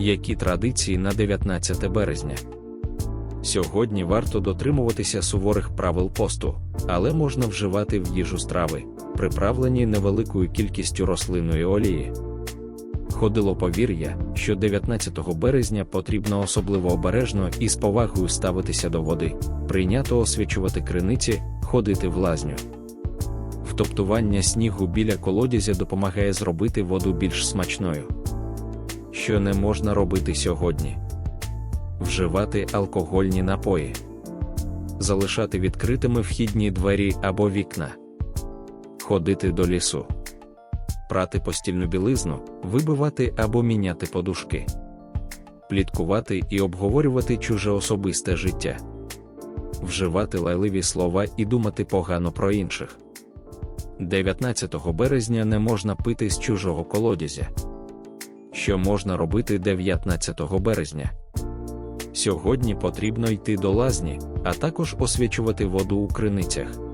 Які традиції на 19 березня? Сьогодні варто дотримуватися суворих правил посту, але можна вживати в їжу страви, приправлені невеликою кількістю рослинної олії. Ходило повір'я, що 19 березня потрібно особливо обережно і з повагою ставитися до води, прийнято освячувати криниці, ходити в лазню. Втоптування снігу біля колодязя допомагає зробити воду більш смачною. Що не можна робити сьогодні? Вживати алкогольні напої, залишати відкритими вхідні двері або вікна, ходити до лісу, прати постільну білизну, вибивати або міняти подушки, пліткувати і обговорювати чуже особисте життя, вживати лайливі слова і думати погано про інших. 19 березня не можна пити з чужого колодязя. Що можна робити 19 березня? Сьогодні потрібно йти до лазні, а також освячувати воду у криницях.